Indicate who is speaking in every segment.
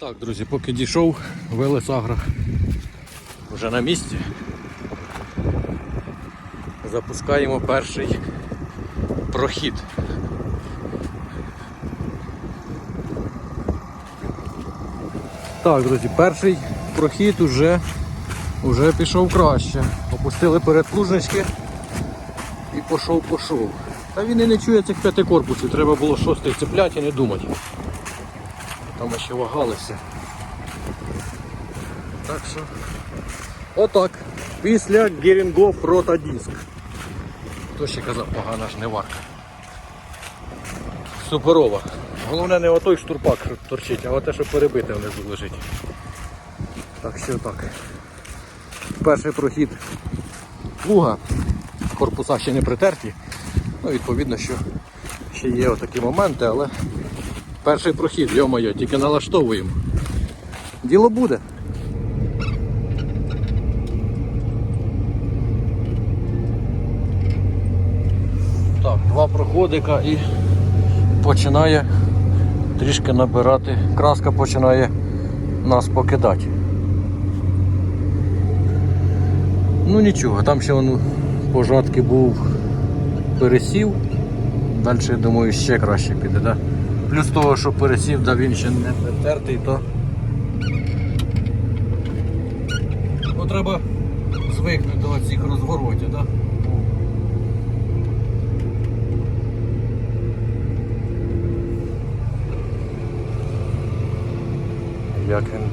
Speaker 1: Так, друзі, поки дійшов, Велес Агро вже на місці. Запускаємо перший прохід. Так, друзі, перший прохід уже, уже пішов краще. Опустили передплужнички і пішов, пішов. Та він і не чує цих п'яти корпусів, треба було шостий цепляти і не думати. Там ще вагалися. Так що, отак. Після Герінгов протодиск. Хто ще казав, погана жниварка. Суперова. Головне не отой штурпак що торчить, а те, що перебите внизу лежить. Так що так. Перший прохід плуга. Корпуса ще не притерті. Ну, відповідно, що ще є отакі моменти, але перший прохід, йо-моє, тільки налаштовуємо. Діло буде. Так, два проходика і починає трішки набирати, краска починає нас покидати. Ну нічого, там ще воно пожатки був пересів. Далі, я думаю, ще краще піде, да? Плюс того, що пересів, да він ще не притертий, то ну, треба звикнути до цих розворотів, да? Як він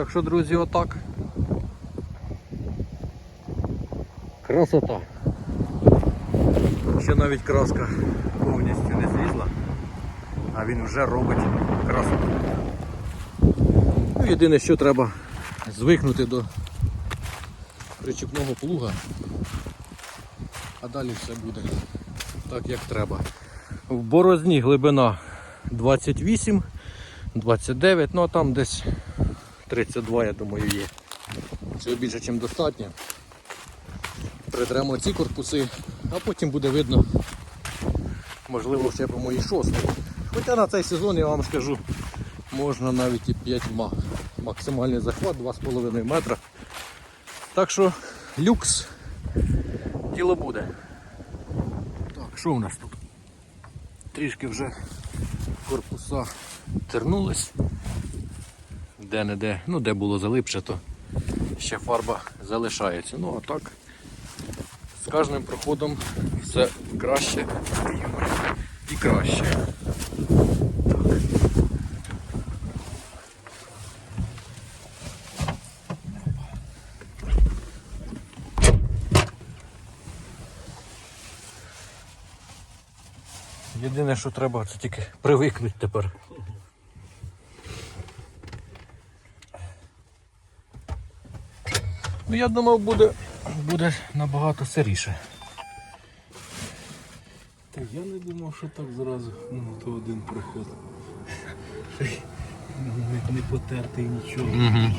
Speaker 1: Так що, друзі, отак. Красота. Ще навіть краска повністю не злізла, а він вже робить красоту. єдине, що треба звикнути до причіпного плуга, а далі все буде так, як треба. В борозні глибина 28, 29, ну а там десь 32, я думаю, є. Цього більше, ніж достатньо. Притремо ці корпуси, а потім буде видно, можливо, все по моїй шостій. Хоча на цей сезон я вам скажу, можна навіть і 5 ма. Максимальний захват 2,5 метра. Так що люкс діло буде. Так, що у нас тут? Трішки вже корпуса тернулись. Де-не-де, ну де було залипше, то ще фарба залишається. Ну а так, з кожним проходом все краще і краще. Єдине, що треба, це тільки привикнути тепер. Ну я думав, буде, буде набагато сиріше.
Speaker 2: Та я не думав, що так зразу. Ну, то один проход. Не, не потертий нічого.
Speaker 1: Угу.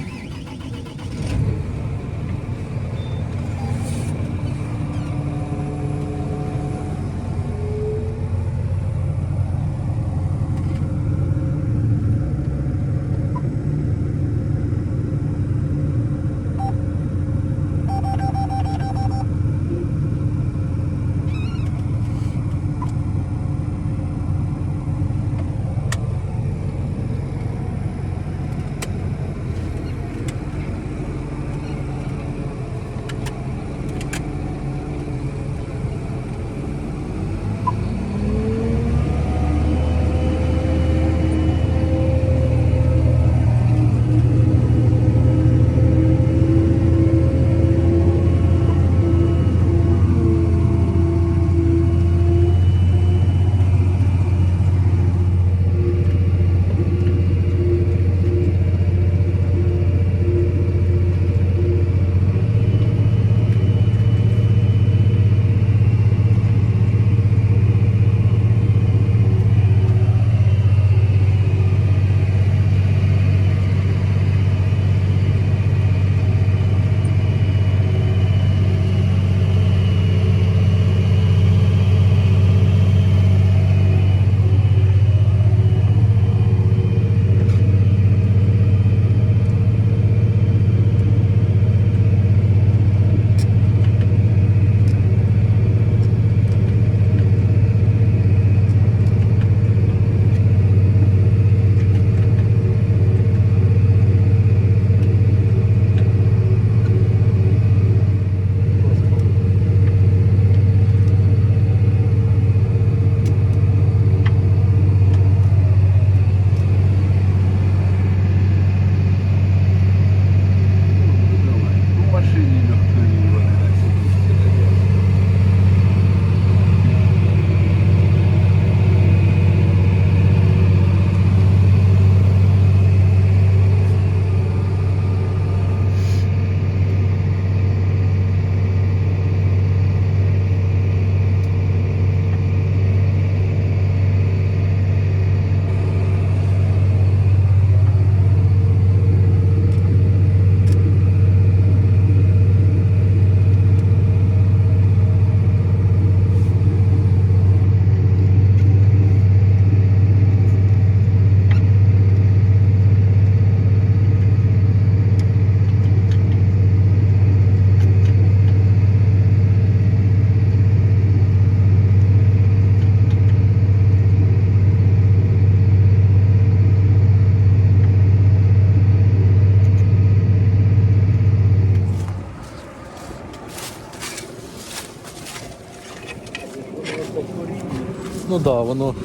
Speaker 1: Да, воно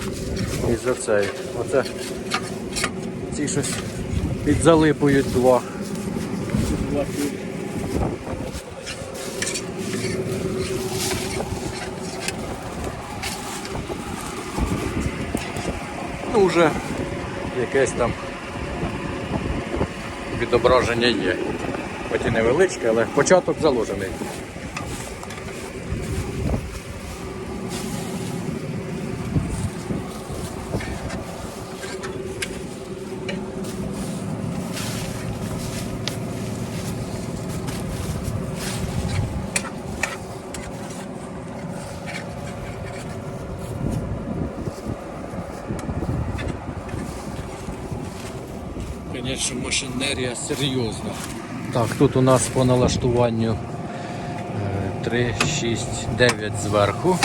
Speaker 1: із-за цей. Оце ці щось підзалипують два. Ну вже якесь там відображення є. Хоч і невеличке, але початок заложений. Звісно, машинерія серйозна. Так, тут у нас по налаштуванню 3, 6, 9 зверху.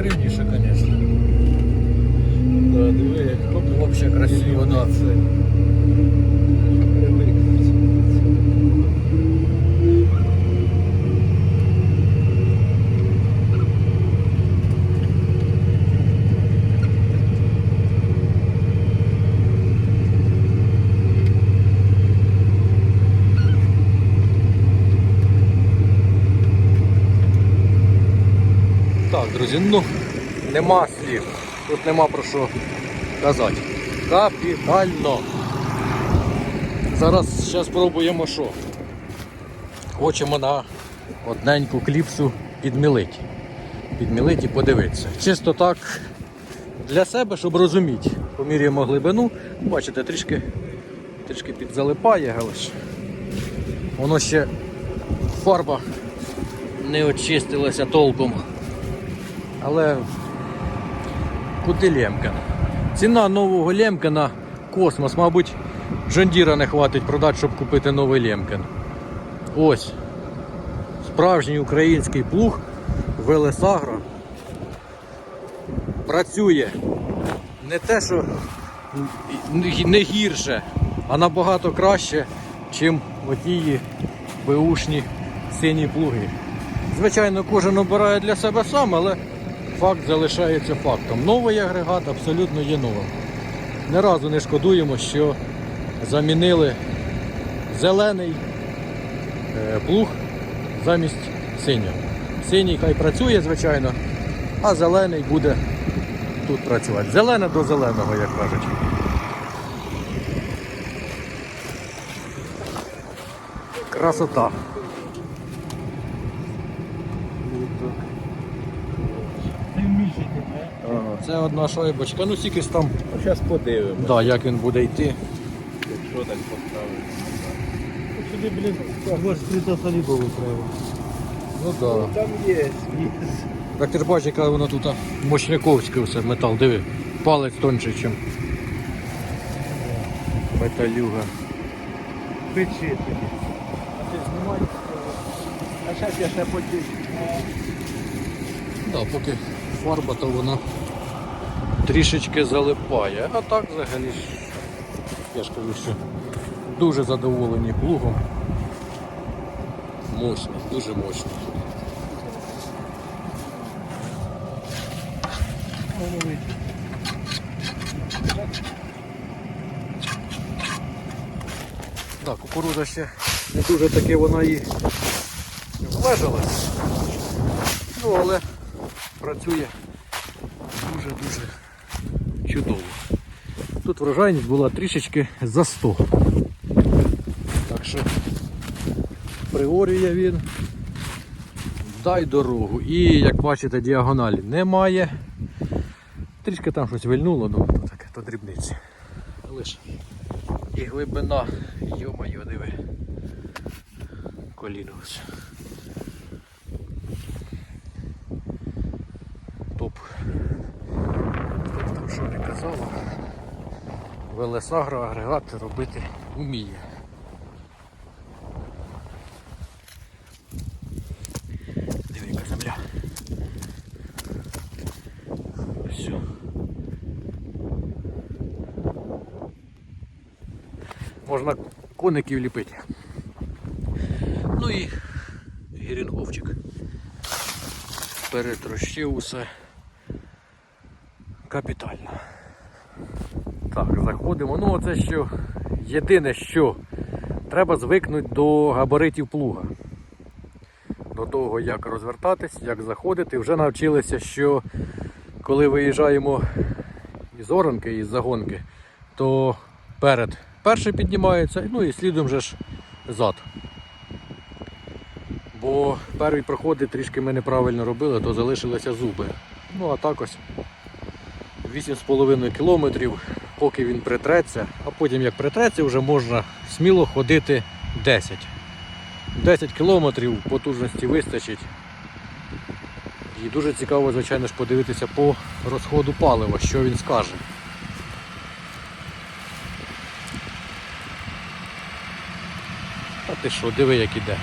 Speaker 1: Рівніше, звісно.
Speaker 2: Да, диви, як вообще
Speaker 1: Взагалі красиво, да. Друзі, ну нема слів. Тут нема про що казати. Капітально. Зараз зараз спробуємо що. Хочемо на одненьку кліпсу підмілити. Підмілити і подивитися. Чисто так для себе, щоб розуміти. Поміряємо глибину. Бачите, трішки, трішки підзалипає, але ж воно ще фарба не очистилася толком. Але куди Лемкін? Ціна нового Лемкіна космос, мабуть, Жондіра не хватить продати, щоб купити новий Лемкін. Ось. Справжній український плуг Велесагро працює не те, що не гірше, а набагато краще, ніж отії беушні сині плуги. Звичайно, кожен обирає для себе сам, але факт залишається фактом. Новий агрегат абсолютно є новим. Не разу не шкодуємо, що замінили зелений е, плуг замість синього. Синій хай працює, звичайно, а зелений буде тут працювати. Зелене до зеленого, як кажуть. Красота. Ага, Це одна шайбочка, ну стільки ж там,
Speaker 2: Зараз подивимо,
Speaker 1: да, як він буде йти.
Speaker 2: що так поставити.
Speaker 3: Сюди, блін, ось солідову треба.
Speaker 1: Ну да.
Speaker 2: Там є, є.
Speaker 1: Так ти ж бачиш, яка воно тут мощняковське все, метал, диви. Палець тонший, ніж металюга.
Speaker 3: Печи тобі.
Speaker 2: А ти знімай. А зараз я ще подію.
Speaker 1: Да, поки фарба, то вона трішечки залипає. А так взагалі я ж кажу, що дуже задоволені плугом. Мощний, дуже мощний. Так, кукурудза ще не дуже таки вона і влежалась. Ну, але працює дуже-дуже чудово. Тут врожайність була трішечки за 100. Так що приорює він. Дай дорогу. І як бачите, діагоналі немає. Трішки там щось вильнуло, ну то таке, то дрібниці. Але ж і глибина, йо-моє, диви. Коліно ось. щоб хто там що не. Велесагро агрегати робити вміє. Яка земля. Можна коників ліпити. Ну і гірінговчик. Перетрощив усе капітально. Так, заходимо. Ну оце що єдине, що треба звикнути до габаритів плуга. До того, як розвертатись, як заходити. Вже навчилися, що коли виїжджаємо із оранки, із загонки, то перед перший піднімається, ну і слідом же ж зад. Бо перший проходи трішки ми неправильно робили, то залишилися зуби. Ну а так ось 8,5 кілометрів, поки він притреться, а потім як притреться, вже можна сміло ходити 10. 10 кілометрів потужності вистачить. І дуже цікаво, звичайно ж, подивитися по розходу палива, що він скаже. А ти що, диви, як іде.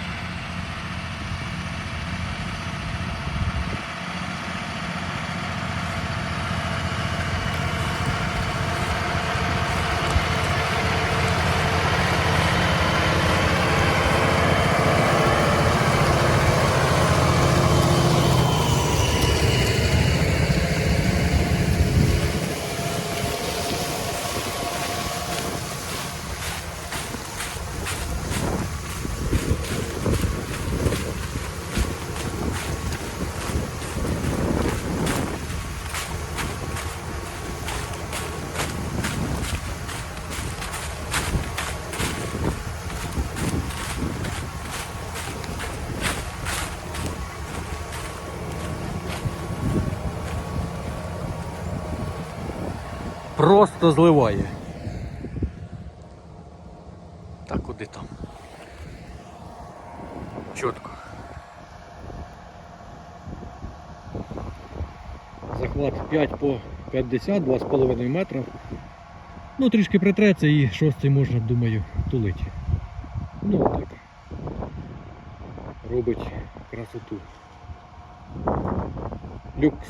Speaker 1: Просто зливає. Так куди там? Чітко. Захват 5 по 50, 2,5 метра. Ну, трішки притреться і шостий можна, думаю, тулити. Ну так. Робить красоту. Люкс.